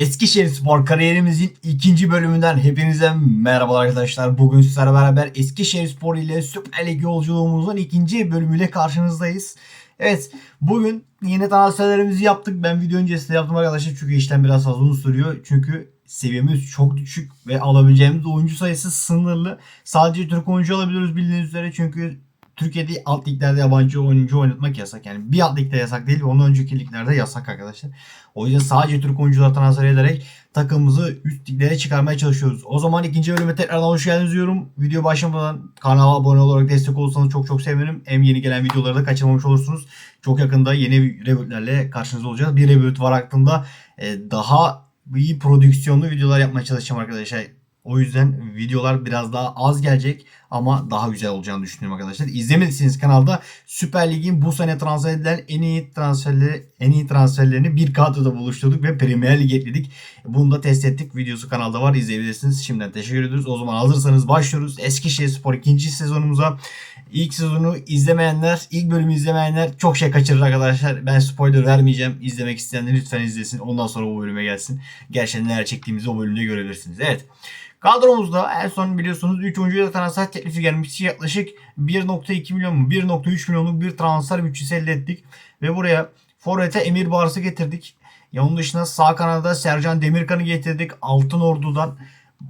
Eskişehir Spor kariyerimizin ikinci bölümünden hepinize merhaba arkadaşlar. Bugün sizlerle beraber Eskişehir Spor ile Süper Lig yolculuğumuzun ikinci bölümüyle karşınızdayız. Evet bugün yine transferlerimizi yaptık. Ben video öncesinde yaptım arkadaşlar çünkü işlem biraz fazla uzun sürüyor. Çünkü seviyemiz çok düşük ve alabileceğimiz oyuncu sayısı sınırlı. Sadece Türk oyuncu alabiliyoruz bildiğiniz üzere çünkü Türkiye'de alt liglerde yabancı oyuncu oynatmak yasak. Yani bir alt ligde yasak değil, ondan önceki liglerde yasak arkadaşlar. O yüzden sadece Türk oyuncular transfer ederek takımımızı üst liglere çıkarmaya çalışıyoruz. O zaman ikinci bölüme tekrardan hoş geldiniz diyorum. Video başlamadan kanala abone olarak destek olursanız çok çok sevinirim. Hem yeni gelen videoları da kaçırmamış olursunuz. Çok yakında yeni rebootlerle karşınızda olacağız. Bir reboot var aklımda. Ee, daha iyi prodüksiyonlu videolar yapmaya çalışacağım arkadaşlar. O yüzden videolar biraz daha az gelecek ama daha güzel olacağını düşünüyorum arkadaşlar. İzlemediyseniz kanalda Süper Lig'in bu sene transfer edilen en iyi transferleri en iyi transferlerini bir kadroda buluşturduk ve Premier Lig ekledik. Bunu da test ettik. Videosu kanalda var. izleyebilirsiniz. Şimdiden teşekkür ediyoruz. O zaman hazırsanız başlıyoruz. Eskişehir Spor ikinci sezonumuza İlk sezonu izlemeyenler, ilk bölümü izlemeyenler çok şey kaçırır arkadaşlar. Ben spoiler vermeyeceğim. İzlemek isteyenler lütfen izlesin. Ondan sonra bu bölüme gelsin. Gerçekten neler çektiğimizi o bölümde görebilirsiniz. Evet. Kadromuzda en son biliyorsunuz 3 oyuncuya transfer teklifi gelmişti. Yaklaşık 1.2 milyon mu 1.3 milyonluk bir transfer bütçesi elde ettik. Ve buraya Forvet'e Emir Bars'ı getirdik. Ya onun dışında sağ kanada Sercan Demirkan'ı getirdik. Altın Ordu'dan.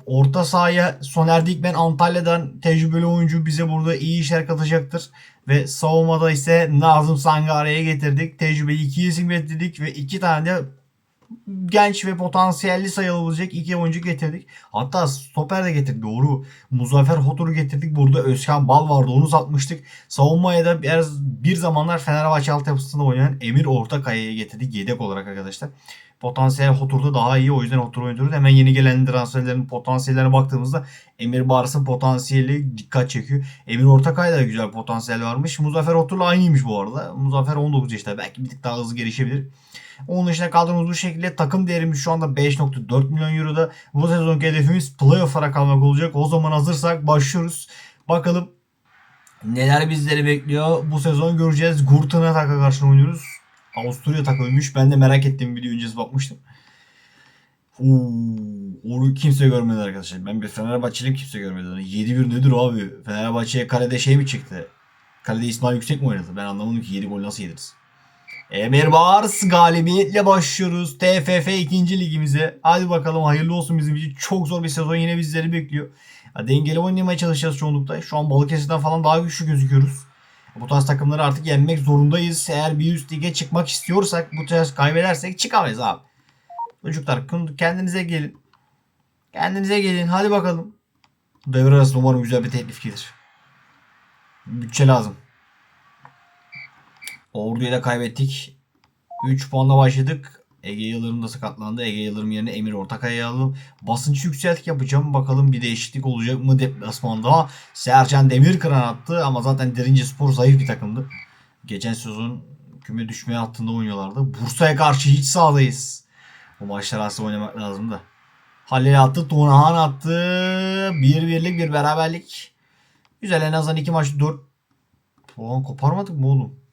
Orta sahaya Soner Dikmen Antalya'dan tecrübeli oyuncu bize burada iyi işler katacaktır. Ve savunmada ise Nazım Sangare'ye getirdik. Tecrübeli iki isim getirdik ve iki tane de genç ve potansiyelli sayılabilecek iki oyuncu getirdik. Hatta stoper de getirdik doğru. Muzaffer Hotur'u getirdik. Burada Özkan Bal vardı onu satmıştık. Savunmaya da biraz bir zamanlar Fenerbahçe altyapısında oynayan Emir Ortakaya'ya getirdik yedek olarak arkadaşlar. Potansiyel Hotur'da daha iyi o yüzden Hotur oynuyoruz. Hemen yeni gelen transferlerin potansiyellerine baktığımızda Emir Bars'ın potansiyeli dikkat çekiyor. Emir Ortakay'da da güzel potansiyel varmış. Muzaffer Hotur'la aynıymış bu arada. Muzaffer 19 yaşında belki bir tık daha hızlı gelişebilir. Onun dışında kadromuz bu şekilde. Takım değerimiz şu anda 5.4 milyon euroda. Bu sezonki hedefimiz playoff'lara kalmak olacak. O zaman hazırsak başlıyoruz. Bakalım neler bizleri bekliyor. Bu sezon göreceğiz. Gurtuna taka karşı oynuyoruz. Avusturya takımıymış. Ben de merak ettiğim video öncesi bakmıştım. Oo, onu kimse görmedi arkadaşlar. Ben bir Fenerbahçeliyim kimse görmedi. 7-1 nedir abi? Fenerbahçe'ye kalede şey mi çıktı? Kalede İsmail Yüksek mi oynadı? Ben anlamadım ki 7 gol nasıl yediriz? Emir Bars galibiyetle başlıyoruz. TFF 2. ligimize. Hadi bakalım hayırlı olsun bizim için. Çok zor bir sezon yine bizleri bekliyor. Ya, dengeli oynamaya çalışacağız çoğunlukla. Şu an Balıkesir'den falan daha güçlü gözüküyoruz. Bu tarz takımları artık yenmek zorundayız. Eğer bir üst lige çıkmak istiyorsak bu tarz kaybedersek çıkamayız abi. Çocuklar kendinize gelin. Kendinize gelin. Hadi bakalım. Devre arası umarım güzel bir teklif gelir. Bütçe lazım. Ordu'yu da kaybettik. 3 puanla başladık. Ege Yıldırım da sakatlandı. Ege Yıldırım yerine Emir Ortakaya'yı aldım. Basınç yükselttik yapacağım. Bakalım bir değişiklik olacak mı deplasmanda. Sercan Demirkıran attı ama zaten Derince Spor zayıf bir takımdı. Geçen sezon küme düşmeye hattında oynuyorlardı. Bursa'ya karşı hiç sağdayız. Bu maçlar aslında oynamak lazım da. Halil attı. Tunahan attı. Bir birlik bir beraberlik. Güzel en azından iki maç 4 puan koparmadık mı oğlum?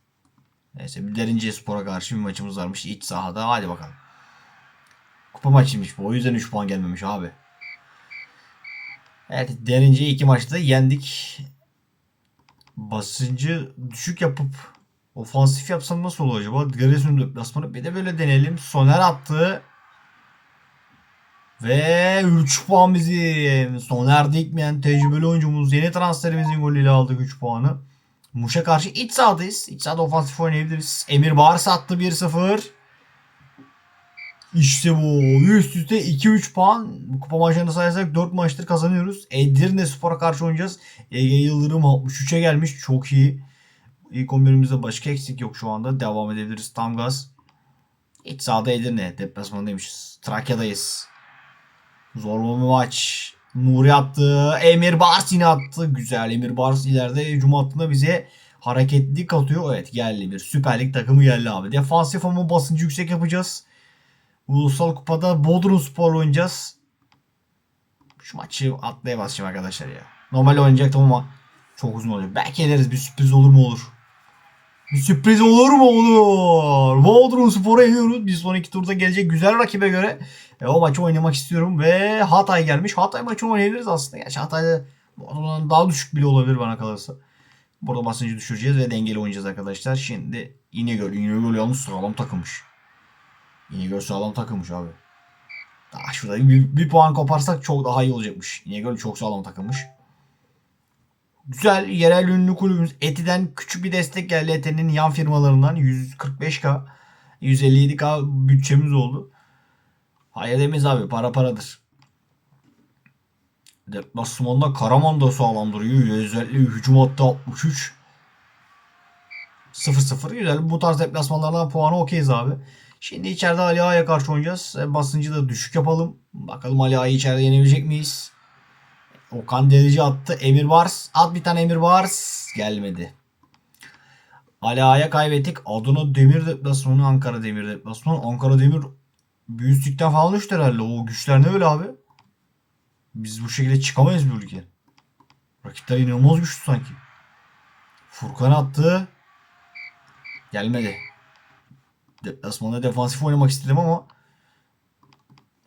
Neyse bir Derince Spor'a karşı bir maçımız varmış iç sahada. Hadi bakalım. Kupa maçıymış bu. O yüzden 3 puan gelmemiş abi. Evet Derince'yi iki maçta yendik. Basıncı düşük yapıp ofansif yapsam nasıl olur acaba? Giresun deplasmanı bir de böyle deneyelim. Soner attı. Ve 3 puan bizim. Soner Dikmeyen tecrübeli oyuncumuz. Yeni transferimizin golüyle aldık 3 puanı. Muş'a karşı iç sahadayız. İç sahada ofansif oynayabiliriz. Emir Bahar sattı 1-0. İşte bu. Üst üste 2-3 puan. Kupa maçlarını sayarsak 4 maçtır kazanıyoruz. Edirne Spor'a karşı oynayacağız. Ege Yıldırım 63'e gelmiş. Çok iyi. İlk 11'imizde başka eksik yok şu anda. Devam edebiliriz. Tam gaz. İç sahada Edirne. Deplasmandaymışız. Trakya'dayız. Zorlu bir maç. Nuri attı. Emir Bars yine attı. Güzel. Emir Bars ileride hücum hattında bize hareketlilik atıyor. Evet geldi bir Süper Lig takımı geldi abi. Defansif ama basıncı yüksek yapacağız. Ulusal Kupa'da Bodrum Spor oynayacağız. Şu maçı atlaya basacağım arkadaşlar ya. Normal oynayacaktım ama çok uzun olacak. Belki ederiz bir sürpriz olur mu olur. Sürpriz olur mu olur? Bodrum Spor'a iniyoruz. Bir sonraki turda gelecek güzel rakibe göre e, o maçı oynamak istiyorum ve Hatay gelmiş. Hatay maçı oynayabiliriz aslında. Gerçi Hatay'da Bodrum'dan daha düşük bile olabilir bana kalırsa. Burada basıncı düşüreceğiz ve dengeli oynayacağız arkadaşlar. Şimdi İnegöl. İnegöl yalnız sağlam takılmış. İnegöl sağlam takılmış abi. Daha şurada bir, bir puan koparsak çok daha iyi olacakmış. İnegöl çok sağlam takılmış. Güzel yerel ünlü kulübümüz Eti'den küçük bir destek geldi. Eti'nin yan firmalarından 145k 157k bütçemiz oldu. Hayır demeyiz abi para paradır. Deplasmanda Karaman da sağlam duruyor. Özellikle hücum hattı 63. 0-0 güzel. Bu tarz deplasmanlardan puanı okeyiz abi. Şimdi içeride Ali Ağa'ya karşı oynayacağız. E, Basıncı da düşük yapalım. Bakalım Ali Ağa'yı içeride yenebilecek miyiz? Okan Delici attı. Emir Bars. At bir tane Emir Bars. Gelmedi. Ali Ağa'ya kaybettik. Adana Demir deplasmanı. Ankara Demir deplasmanı. Ankara Demir büyüklükten falan düştü herhalde. O güçler ne öyle abi? Biz bu şekilde çıkamayız bu ülke. Rakipler inanılmaz güçlü sanki. Furkan attı. Gelmedi. Deplasmanda defansif oynamak istedim ama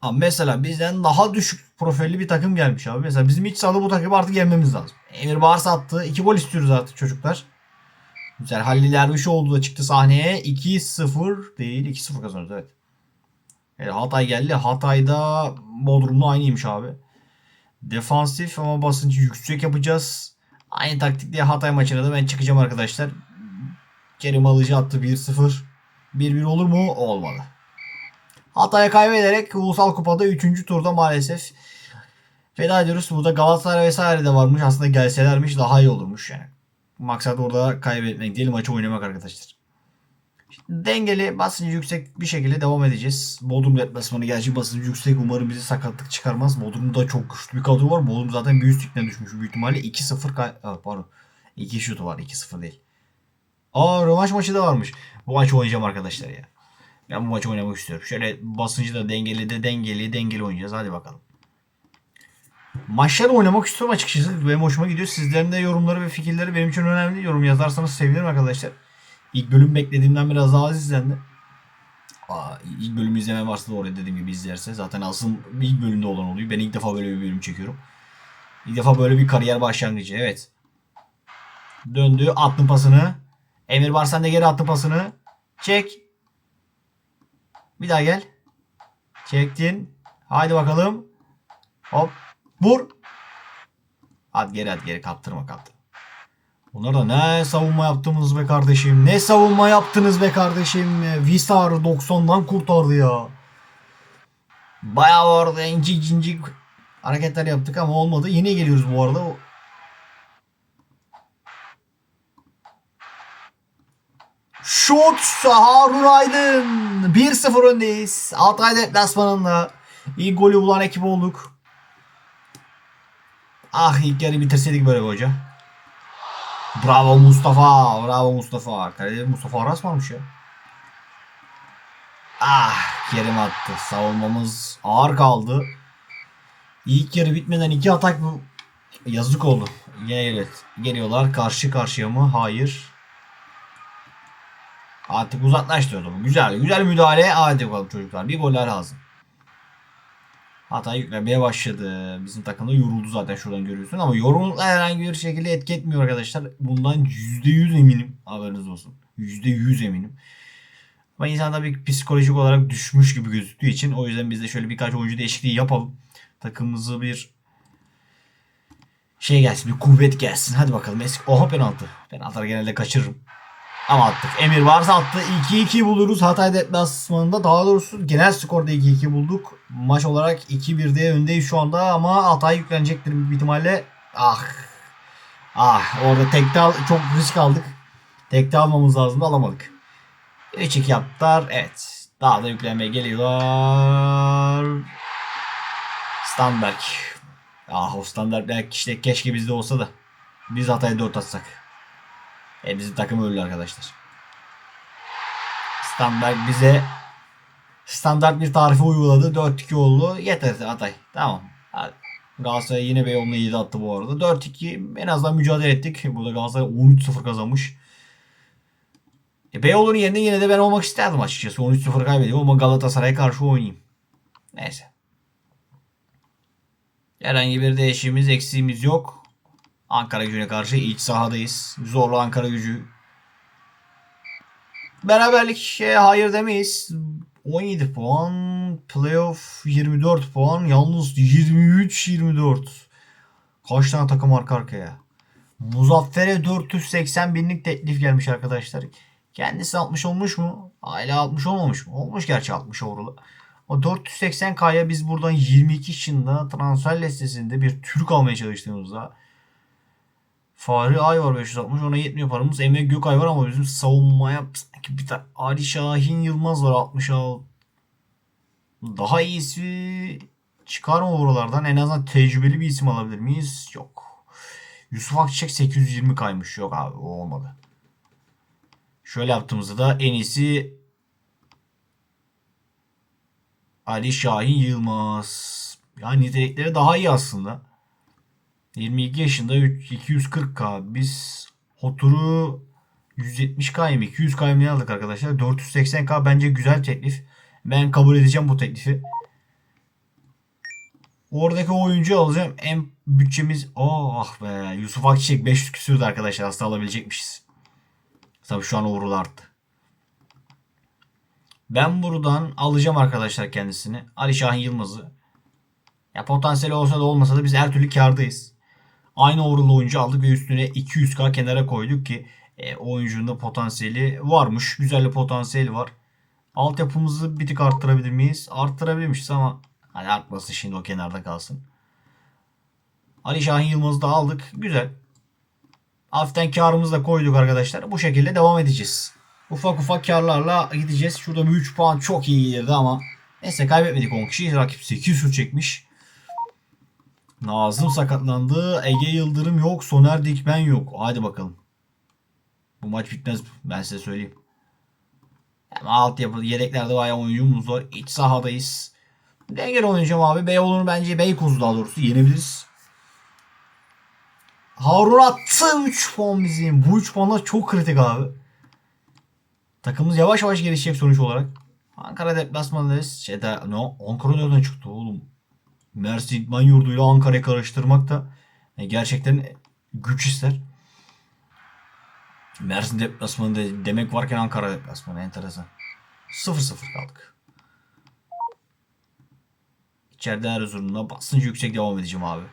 Abi mesela bizden daha düşük profilli bir takım gelmiş abi. Mesela bizim iç sahada bu takımı artık yenmemiz lazım. Emir Bağır attı. 2 gol istiyoruz artık çocuklar. Güzel. Halil Ermişoğlu da çıktı sahneye. 2-0 değil. 2-0 kazanıyoruz evet. evet. Hatay geldi. Hatay'da Bodrum'la aynıymış abi. Defansif ama basıncı yüksek yapacağız. Aynı taktikle Hatay maçına da ben çıkacağım arkadaşlar. Kerim Alıcı attı 1-0. 1-1 olur mu? Olmadı. Hatay'a kaybederek Ulusal Kupa'da 3. turda maalesef veda ediyoruz. Burada Galatasaray vesaire de varmış. Aslında gelselermiş daha iyi olurmuş yani. Maksat orada kaybetmek değil maçı oynamak arkadaşlar. Dengeli basıncı yüksek bir şekilde devam edeceğiz. Bodrum deplasmanı gerçi basıncı yüksek umarım bizi sakatlık çıkarmaz. Bodrum'da çok güçlü bir kadro var. Bodrum zaten bir üst ligden düşmüş büyük ihtimalle 2-0 kay- Aa, pardon. 2 şutu var 2-0 değil. Aa rövanş maçı da varmış. Bu maçı oynayacağım arkadaşlar ya. Ben bu maçı oynamak istiyorum. Şöyle basıncı da dengeli de dengeli dengeli oynayacağız. Hadi bakalım. Maçları oynamak istiyorum açıkçası. Benim hoşuma gidiyor. Sizlerin de yorumları ve fikirleri benim için önemli. Yorum yazarsanız sevinirim arkadaşlar. İlk bölüm beklediğimden biraz daha az izlendi. Aa, ilk bölümü izleme varsa da oraya dediğim gibi izlerse. Zaten asıl ilk bölümde olan oluyor. Ben ilk defa böyle bir bölüm çekiyorum. İlk defa böyle bir kariyer başlangıcı. Evet. Döndü. Attı pasını. Emir var sen de geri attı pasını. Çek. Bir daha gel. Çektin. Haydi bakalım. Hop. Vur. Hadi geri hadi geri kaptırma kaptırma. Bunlar da ne savunma yaptınız be kardeşim. Ne savunma yaptınız be kardeşim. Visar 90'dan kurtardı ya. Bayağı orada incik cincik hareketler yaptık ama olmadı. Yine geliyoruz bu arada. Şut Harun Aydın. 1-0 öndeyiz. Altay deplasmanında. İlk golü bulan ekip olduk. Ah ilk yarı bitirseydik böyle bir hoca. Bravo Mustafa. Bravo Mustafa. Kalede Mustafa Aras varmış ya. Ah Kerim attı. Savunmamız ağır kaldı. İlk yarı bitmeden iki atak bu. Yazık oldu. Evet. Geliyorlar. Karşı karşıya mı? Hayır. Artık uzaklaştı o zaman. Güzel. Güzel müdahale. Hadi bakalım çocuklar. Bir goller lazım. Hatay yüklemeye başladı. Bizim takım da yoruldu zaten şuradan görüyorsun. Ama yorulma herhangi bir şekilde etki etmiyor arkadaşlar. Bundan %100 eminim. Haberiniz olsun. %100 eminim. Ama insan tabii psikolojik olarak düşmüş gibi gözüktüğü için o yüzden biz de şöyle birkaç oyuncu değişikliği yapalım. Takımımızı bir şey gelsin, bir kuvvet gelsin. Hadi bakalım. Eski oha penaltı. Penaltıları genelde kaçırırım. Ama attık. Emir varsa attı. 2-2 buluruz. Hatay deplasmanında daha doğrusu genel skorda 2-2 bulduk. Maç olarak 2-1'de öndeyiz şu anda ama Hatay yüklenecektir büyük ihtimalle. Ah. Ah orada tekte çok risk aldık. Tekte almamız lazım da alamadık. 3-2 yaptılar. Evet. Daha da yüklenmeye geliyorlar. Standberg. Ah o Standberg işte keşke bizde olsa da. Biz Hatay'a 4 atsak. E bizim takım öldü arkadaşlar. Standart bize standart bir tarife uyguladı. 4-2 oldu. Yeter Hatay. Tamam. Hadi. Galatasaray yine Beyoğlu'na 7 attı bu arada. 4-2 en azından mücadele ettik. Burada Galatasaray 13-0 kazanmış. E, Beyoğlu'nun yerine yine de ben olmak isterdim açıkçası. 13-0 kaybediyor ama Galatasaray'a karşı oynayayım. Neyse. Herhangi bir değişimimiz, eksiğimiz yok. Ankara gücüne karşı iç sahadayız. Zorlu Ankara gücü. Beraberlik şey, hayır demeyiz. 17 puan. Playoff 24 puan. Yalnız 23-24. Kaç tane takım arka arkaya? Muzaffer'e 480 binlik teklif gelmiş arkadaşlar. Kendisi 60 olmuş mu? Hala 60 olmamış mı? Olmuş gerçi 60 overall'ı. O 480K'ya biz buradan 22 yaşında transfer listesinde bir Türk almaya çalıştığımızda Fahri Ay var 560 ona yetmiyor paramız. Emre Gökay var ama bizim savunmaya sanki bir tane Ali Şahin Yılmaz var 66. Daha iyisi çıkar mı buralardan? En azından tecrübeli bir isim alabilir miyiz? Yok. Yusuf Akçiçek 820 kaymış. Yok abi o olmadı. Şöyle yaptığımızda da en iyisi Ali Şahin Yılmaz. Yani nitelikleri daha iyi aslında. 22 yaşında 240k. Biz Hotur'u 170k mı 200k mı aldık arkadaşlar. 480k bence güzel teklif. Ben kabul edeceğim bu teklifi. Oradaki oyuncu alacağım. En bütçemiz oh ah be Yusuf Akçiçek 500 küsürdü arkadaşlar. Aslında alabilecekmişiz. Tabii şu an uğurlu arttı. Ben buradan alacağım arkadaşlar kendisini. Ali Şahin Yılmaz'ı. Ya potansiyeli olsa da olmasa da biz her türlü kardayız. Aynı uğurlu oyuncu aldık ve üstüne 200k kenara koyduk ki e, oyuncunun da potansiyeli varmış. Güzel bir potansiyeli var. Altyapımızı bir tık arttırabilir miyiz? Arttırabilirmişiz ama hani artmasın şimdi o kenarda kalsın. Ali Şahin Yılmaz'ı da aldık. Güzel. Hafiften karımızı da koyduk arkadaşlar. Bu şekilde devam edeceğiz. Ufak ufak karlarla gideceğiz. Şurada bir 3 puan çok iyi gelirdi ama neyse kaybetmedik 10 kişi. Rakip 8 şut çekmiş. Nazım sakatlandı. Ege Yıldırım yok. Soner Dikmen yok. Hadi bakalım. Bu maç bitmez ben size söyleyeyim. Ama altyapı yedeklerde bayağı oyuncumuz var. İç sahadayız. Dengeli oynayacağım abi. Beyoğlu'nu bence Beykoz'u daha doğrusu yenebiliriz. Harun attı 3 puan bizim. Bu 3 puanlar çok kritik abi. Takımımız yavaş yavaş gelişecek sonuç olarak. Ankara deplasmanındayız. Şeyde, no, Ankara nereden çıktı oğlum? Mersin İdman Yurdu'yla Ankara'yı karıştırmak da e, gerçekten güç ister. Mersin deplasmanı demek varken Ankara deplasmanı enteresan. 0-0 kaldık. İçeride Erzurum'da basıncı yüksek devam edeceğim abi.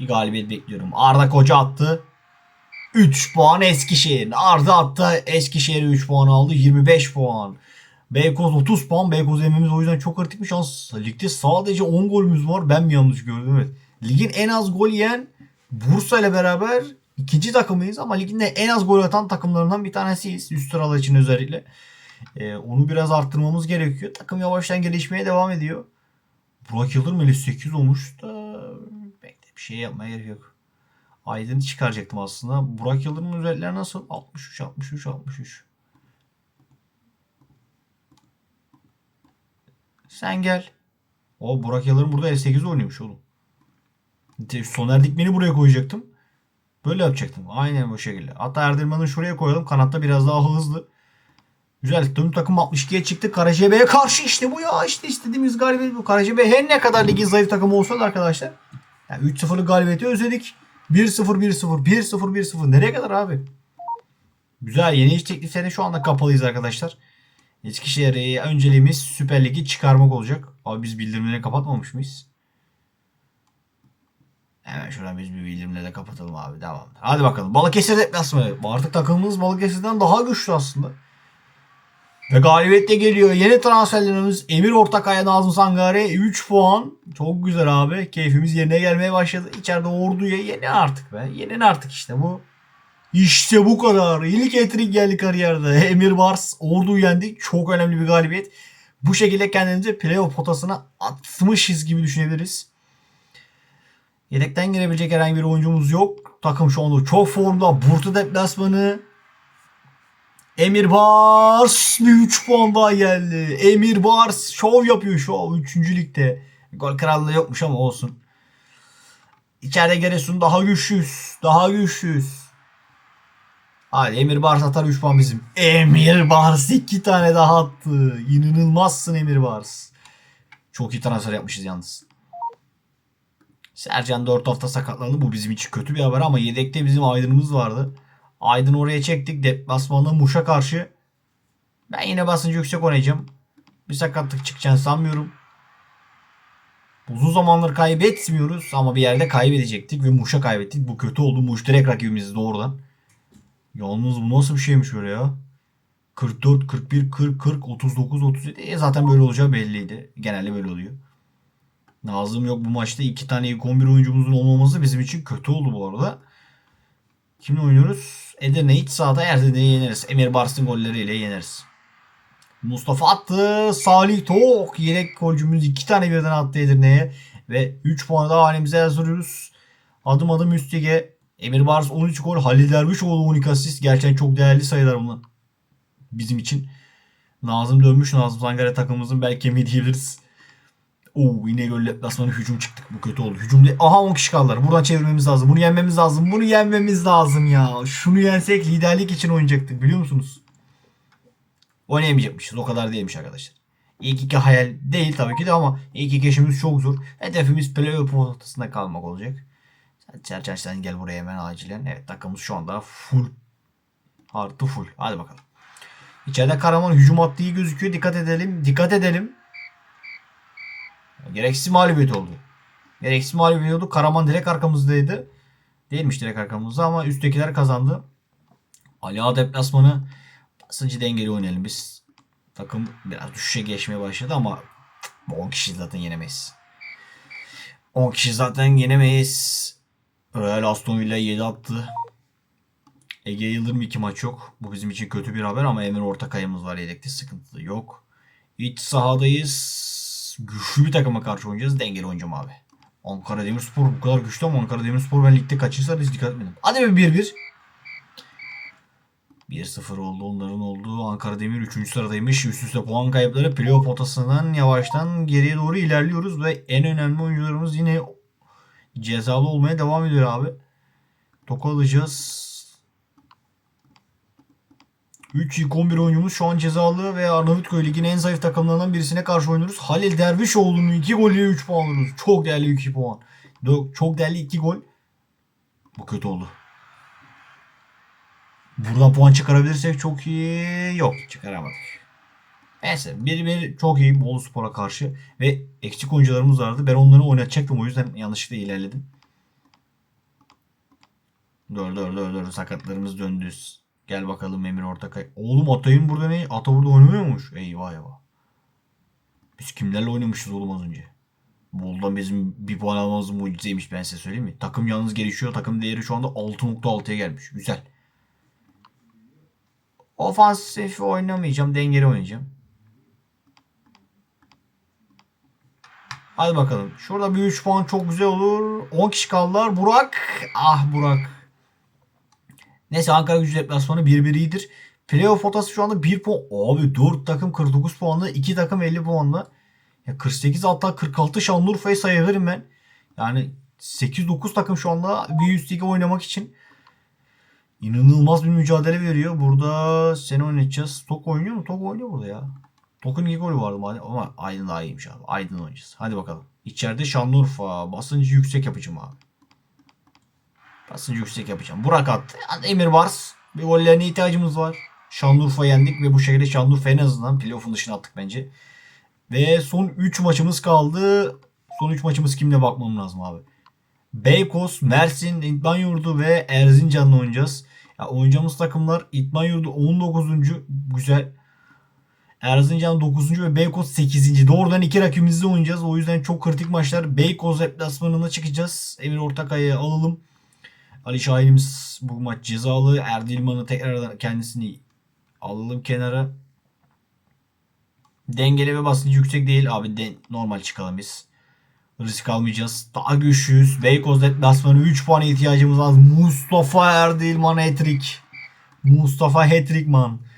Bir galibiyet bekliyorum. Arda Koca attı. 3 puan Eskişehir. Arda attı. Eskişehir 3 puan aldı. 25 puan. Beykoz 30 puan. Beykoz yememiz o yüzden çok kritik bir şans. Ligde sadece 10 golümüz var. Ben mi yanlış gördüm? Evet. Ligin en az gol yiyen Bursa ile beraber ikinci takımıyız ama ligin de en az gol atan takımlarından bir tanesiyiz. Üst sıralar için özellikle. Ee, onu biraz arttırmamız gerekiyor. Takım yavaştan gelişmeye devam ediyor. Burak Yıldırım 58 olmuş da bekle bir şey yapmaya gerek yok. Aydın'ı çıkaracaktım aslında. Burak Yıldırım'ın özellikleri nasıl? 63, 63, 63. Sen gel. O Burak Yıldırım burada 58 oynuyormuş oğlum. Soner Dikmen'i buraya koyacaktım. Böyle yapacaktım. Aynen bu şekilde. Hatta Erdirman'ı şuraya koyalım. Kanatta biraz daha hızlı. Güzel. Tüm takım 62'ye çıktı. Karacebe'ye karşı işte bu ya. İşte istediğimiz galibiyet bu. Karacebe her ne kadar ligin zayıf takımı olsa da arkadaşlar. Yani 3-0'lık galibiyeti özledik. 1-0 1-0 1-0 1-0 nereye kadar abi? Güzel yeni iş tekliflerine şu anda kapalıyız arkadaşlar. Eskişehir'e önceliğimiz Süper Lig'i çıkarmak olacak. Abi biz bildirimleri kapatmamış mıyız? Hemen şuradan biz bir bildirimleri kapatalım abi. Devam. Hadi bakalım. Balıkesir deplasmanı. Artık takımımız Balıkesir'den daha güçlü aslında. Ve galibiyetle geliyor. Yeni transferlerimiz Emir Ortakaya, Nazım Sangare 3 puan. Çok güzel abi. Keyfimiz yerine gelmeye başladı. İçeride orduya yeni artık be. Yeni artık işte bu. İşte bu kadar. İlk etrik geldi kariyerde. Emir Bars orduyu yendi. Çok önemli bir galibiyet. Bu şekilde kendimizi playoff potasına atmışız gibi düşünebiliriz. Yedekten girebilecek herhangi bir oyuncumuz yok. Takım şu anda çok formda. Burta deplasmanı. Emir Bars bir 3 puan daha geldi. Emir Bars şov yapıyor şov 3. ligde. Gol krallığı yokmuş ama olsun. İçeride Giresun daha güçlüyüz. Daha güçlüyüz. Hadi Emir Bars atar 3 puan bizim. Emir Bars 2 tane daha attı. İnanılmazsın Emir Bars. Çok iyi transfer yapmışız yalnız. Sercan 4 hafta sakatlandı. Bu bizim için kötü bir haber ama yedekte bizim Aydın'ımız vardı. Aydın oraya çektik. Deplasmanda Muş'a karşı. Ben yine basıncı yüksek oynayacağım. Bir sakatlık çıkacağını sanmıyorum. Uzun zamandır kaybetmiyoruz ama bir yerde kaybedecektik ve Muş'a kaybettik. Bu kötü oldu. Muş direkt rakibimiz doğrudan. Yalnız bu nasıl bir şeymiş böyle ya? 44, 41, 40, 40, 39, 37. E zaten böyle olacağı belliydi. Genelde böyle oluyor. Nazım yok bu maçta. iki tane ilk 11 oyuncumuzun olmaması bizim için kötü oldu bu arada. Kimle oynuyoruz? Edirne iç sahada Edirne'yi yeneriz. Emir Bars'ın golleriyle yeneriz. Mustafa attı. Salih Tok. Yedek golcümüz iki tane birden attı Edirne'ye. Ve 3 puanı daha hanemize yazıyoruz. Adım adım üst lige. Emir Bars 13 gol. Halil Dervişoğlu 12 asist. Gerçekten çok değerli sayılar bunlar. Bizim için. Nazım dönmüş. Nazım Sangare takımımızın belki kemiği diyebiliriz. Oo yine gol deplasmanı hücum çıktık. Bu kötü oldu. Hücumda aha 10 kişi kaldılar. Buradan çevirmemiz lazım. Bunu yenmemiz lazım. Bunu yenmemiz lazım ya. Şunu yensek liderlik için oynayacaktık biliyor musunuz? Oynayamayacakmışız. O kadar değilmiş arkadaşlar. İlk iki hayal değil tabii ki de ama ilk iki işimiz çok zor. Hedefimiz playoff potasında kalmak olacak. Çerçen sen gel buraya hemen acilen. Evet takımımız şu anda full. Artı full. Hadi bakalım. İçeride Karaman hücum attığı iyi gözüküyor. Dikkat edelim. Dikkat edelim. Gereksiz mağlubiyet oldu. Gereksiz mağlubiyet oldu. Karaman direkt arkamızdaydı. Değilmiş direkt arkamızda ama üsttekiler kazandı. Ali Ağa deplasmanı basıncı dengeli oynayalım biz. Takım biraz düşüşe geçmeye başladı ama 10 kişi zaten yenemeyiz. 10 kişi zaten yenemeyiz. Real Aston Villa 7 attı. Ege Yıldırım 2 maç yok. Bu bizim için kötü bir haber ama Emir Ortakay'ımız var yedekte sıkıntı yok. İç sahadayız. Güçlü bir takıma karşı oynayacağız. Dengeli oynayacağım abi. Ankara Demirspor bu kadar güçlü ama Ankara Demirspor ben ligde kaçırsa hiç dikkat etmedim. Hadi bir 1-1. 1-0 oldu onların olduğu. Ankara Demir 3. sıradaymış. Üst üste puan kayıpları playoff potasından yavaştan geriye doğru ilerliyoruz ve en önemli oyuncularımız yine cezalı olmaya devam ediyor abi. Topu alacağız. 3 ilk 11 oyuncumuz şu an cezalı ve Arnavutköy Ligi'nin en zayıf takımlarından birisine karşı oynuyoruz. Halil Dervişoğlu'nun 2 golüyle 3 puan alıyoruz. Çok değerli 2 puan. Çok değerli 2 gol. Bu kötü oldu. Buradan puan çıkarabilirsek çok iyi. Yok çıkaramadık. Neyse bir bir çok iyi Bolu Spor'a karşı ve eksik oyuncularımız vardı. Ben onları oynatacaktım o yüzden yanlışlıkla ilerledim. Dur dur dur dur sakatlarımız döndü. Gel bakalım Emir Ortakay. Oğlum Atay'ın burada ne? Ata burada oynamıyormuş. Eyvah eyvah. Biz kimlerle oynamışız oğlum az önce? Boldan bizim bir puan almamız mucizeymiş ben size söyleyeyim mi? Takım yalnız gelişiyor. Takım değeri şu anda 6.6'ya gelmiş. Güzel. Ofansif oynamayacağım. Dengeli oynayacağım. Hadi bakalım. Şurada bir 3 puan çok güzel olur. 10 kişi kaldılar. Burak. Ah Burak. Neyse Ankara gücü deplasmanı 1-1 iyidir. Playoff potası şu anda 1 puan. Abi 4 takım 49 puanlı. 2 takım 50 puanlı. Ya 48 hatta 46 Şanlıurfa'yı sayabilirim ben. Yani 8-9 takım şu anda bir üst lige oynamak için inanılmaz bir mücadele veriyor. Burada seni oynayacağız. Tok oynuyor mu? Tok oynuyor burada ya. Tok'un golü vardı ama Aydın daha iyiymiş abi. Aydın oynayacağız. Hadi bakalım. İçeride Şanlıurfa. Basıncı yüksek yapacağım abi. Basıncı yüksek yapacağım. Burak attı. Emir Bars. Bir gollerine ihtiyacımız var. Şanlıurfa yendik ve bu şekilde Şanlıurfa en azından playoff'un dışına attık bence. Ve son 3 maçımız kaldı. Son 3 maçımız kimle bakmam lazım abi. Beykoz, Mersin, İdman Yurdu ve Erzincan'la oynayacağız. Ya oynayacağımız takımlar İdman Yurdu 19. Güzel. Erzincan 9. ve Beykoz 8. Doğrudan iki rakibimizle oynayacağız. O yüzden çok kritik maçlar. Beykoz deplasmanına çıkacağız. Emir Ortakay'ı alalım. Ali Şahin'imiz bu maç cezalı. Erdilman'ı tekrardan kendisini alalım kenara. Dengeli ve basıncı yüksek değil. Abi de normal çıkalım biz. Risk almayacağız. Daha güçlüyüz. Beykoz deplasmanı 3 puan ihtiyacımız var. Mustafa Erdilman hat-trick. Mustafa hat-trick man.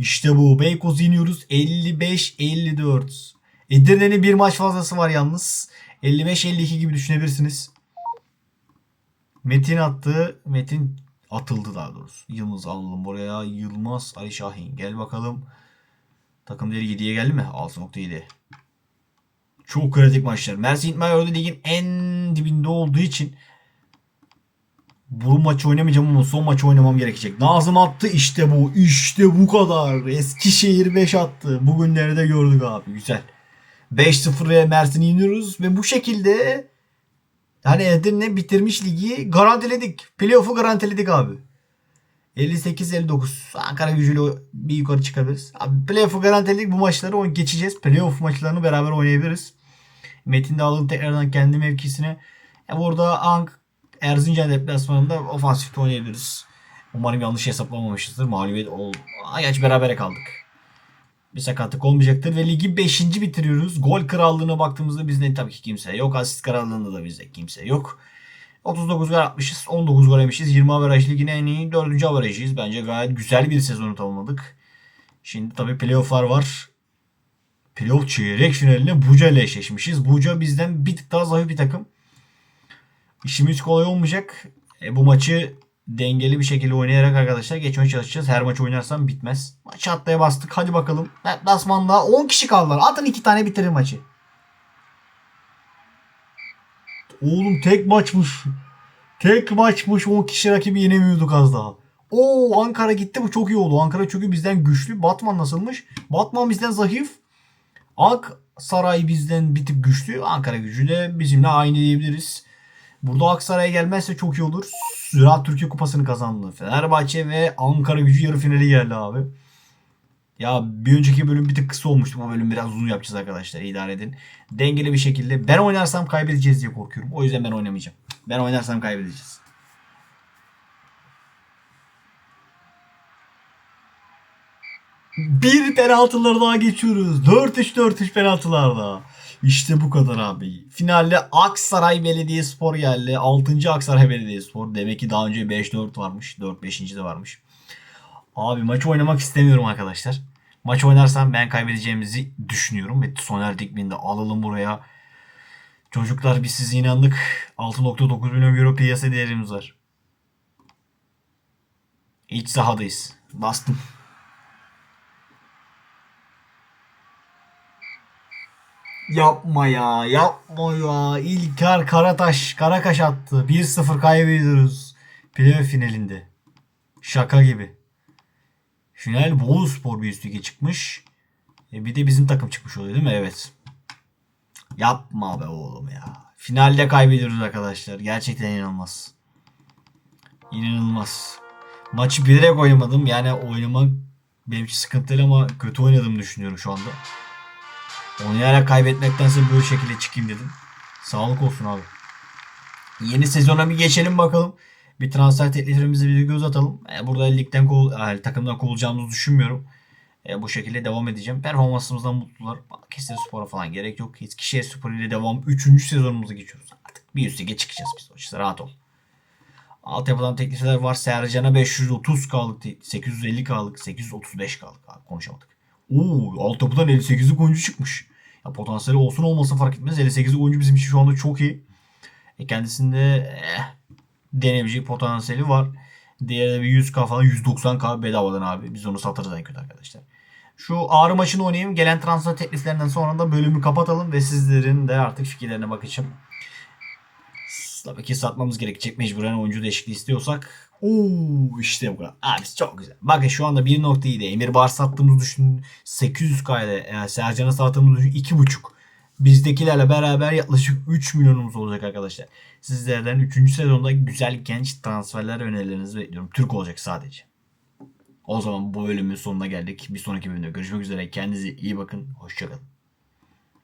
İşte bu. Beykoz iniyoruz. 55-54. Edirne'nin bir maç fazlası var yalnız. 55-52 gibi düşünebilirsiniz. Metin attı. Metin Atıldı daha doğrusu. Yılmaz alalım buraya. Yılmaz Ali Şahin. Gel bakalım. Takım değeri 7'ye geldi mi? 6.7. Çok kritik maçlar. Mersin İtmayor'da ligin en dibinde olduğu için bu maçı oynamayacağım ama son maçı oynamam gerekecek. Nazım attı işte bu. İşte bu kadar. Eskişehir 5 attı. Bugünleri de gördük abi. Güzel. 5-0'ya Mersin'i yeniyoruz ve bu şekilde yani Edirne bitirmiş ligi garantiledik. Playoff'u garantiledik abi. 58-59. Ankara gücüyle bir yukarı çıkabiliriz. Abi playoff'u garantiledik. Bu maçları geçeceğiz. Playoff maçlarını beraber oynayabiliriz. Metin de alın tekrardan kendi mevkisine. E burada Ank Erzincan deplasmanında ofansifte oynayabiliriz. Umarım yanlış hesaplamamışızdır. Mağlubiyet ol. Ayaç berabere kaldık. Bir sakatlık olmayacaktır ve ligi 5. bitiriyoruz. Gol krallığına baktığımızda bizde tabii ki kimse yok. Asist krallığında da bizde kimse yok. 39 gol atmışız. 19 gol yemişiz. 20 averaj ligin en iyi 4. averajıyız. Bence gayet güzel bir sezonu tamamladık. Şimdi tabii playofflar var. Playoff çeyrek finaline Buca ile eşleşmişiz. Buca bizden bir tık daha zayıf bir takım. İşimiz kolay olmayacak. E, bu maçı dengeli bir şekilde oynayarak arkadaşlar geçmeye çalışacağız. Her maç oynarsam bitmez. Maçı atlaya bastık. Hadi bakalım. Deplasmanda 10 kişi kaldılar. Atın 2 tane bitirir maçı. Oğlum tek maçmış. Tek maçmış 10 kişi rakibi yenemiyorduk az daha. Oo Ankara gitti bu çok iyi oldu. Ankara çünkü bizden güçlü. Batman nasılmış? Batman bizden zayıf. Ak Saray bizden bir tık güçlü. Ankara gücü de bizimle aynı diyebiliriz. Burada Aksaray'a gelmezse çok iyi olur. Ziraat Türkiye Kupası'nı kazandı. Fenerbahçe ve Ankara gücü yarı finali geldi abi. Ya bir önceki bölüm bir tık kısa olmuştu. Bu bölüm biraz uzun yapacağız arkadaşlar. İdare edin. Dengeli bir şekilde. Ben oynarsam kaybedeceğiz diye korkuyorum. O yüzden ben oynamayacağım. Ben oynarsam kaybedeceğiz. Bir penaltıları daha geçiyoruz. 4-3-4-3 penaltılarda. İşte bu kadar abi. Finalde Aksaray Belediyespor geldi. 6. Aksaray Belediyespor. Demek ki daha önce 5-4 varmış. 4-5. de varmış. Abi maçı oynamak istemiyorum arkadaşlar. Maç oynarsam ben kaybedeceğimizi düşünüyorum. Ve Soner Dikmen'i de alalım buraya. Çocuklar biz size inandık. 6.9 milyon euro piyasa değerimiz var. İç sahadayız. Bastım. Yapma ya, yapma ya. İlker Karataş, Karakaş attı. 1-0 kaybediyoruz. Playoff finalinde. Şaka gibi. Final Bolu Spor bir üst çıkmış. E bir de bizim takım çıkmış oluyor değil mi? Evet. Yapma be oğlum ya. Finalde kaybediyoruz arkadaşlar. Gerçekten inanılmaz. İnanılmaz. Maçı bilerek oynamadım. Yani oynamak benim için sıkıntılı ama kötü oynadığımı düşünüyorum şu anda. Oynayarak kaybetmektense böyle şekilde çıkayım dedim. Sağlık olsun abi. Yeni sezona bir geçelim bakalım. Bir transfer tekliflerimize bir göz atalım. E, burada ligden kov, yani takımdan kovulacağımızı düşünmüyorum. E, bu şekilde devam edeceğim. Performansımızdan mutlular. Balıkesir Spor'a falan gerek yok. Eskişehir Spor ile devam. 3. sezonumuza geçiyoruz. Artık bir üst lige çıkacağız biz. O işte rahat ol. Altyapıdan teklifler var. Sercan'a 530K'lık, 850K'lık, 835K'lık. Abi konuşamadık. Oo, altyapıdan 58'lik oyuncu çıkmış. Ya potansiyeli olsun olmasın fark etmez. 58'lik oyuncu bizim için şu anda çok iyi. E kendisinde eh, deneyebilecek potansiyeli var. Diğeri bir 100k falan 190k bedavadan abi. Biz onu satarız en kötü arkadaşlar. Şu ağrı maçını oynayayım. Gelen transfer tekliflerinden sonra da bölümü kapatalım ve sizlerin de artık fikirlerine bakacağım. Ki satmamız gerekecek mecburen oyuncu değişikliği istiyorsak. Oo işte bu kadar. Abi çok güzel. Bakın şu anda 1.7 Emir Bar sattığımızı düşünün. 800k ile yani Sercan'a sattığımızı düşünün. 2.5. Bizdekilerle beraber yaklaşık 3 milyonumuz olacak arkadaşlar. Sizlerden 3. sezonda güzel genç transferler önerilerinizi bekliyorum. Türk olacak sadece. O zaman bu bölümün sonuna geldik. Bir sonraki bölümde görüşmek üzere. Kendinize iyi bakın. Hoşçakalın.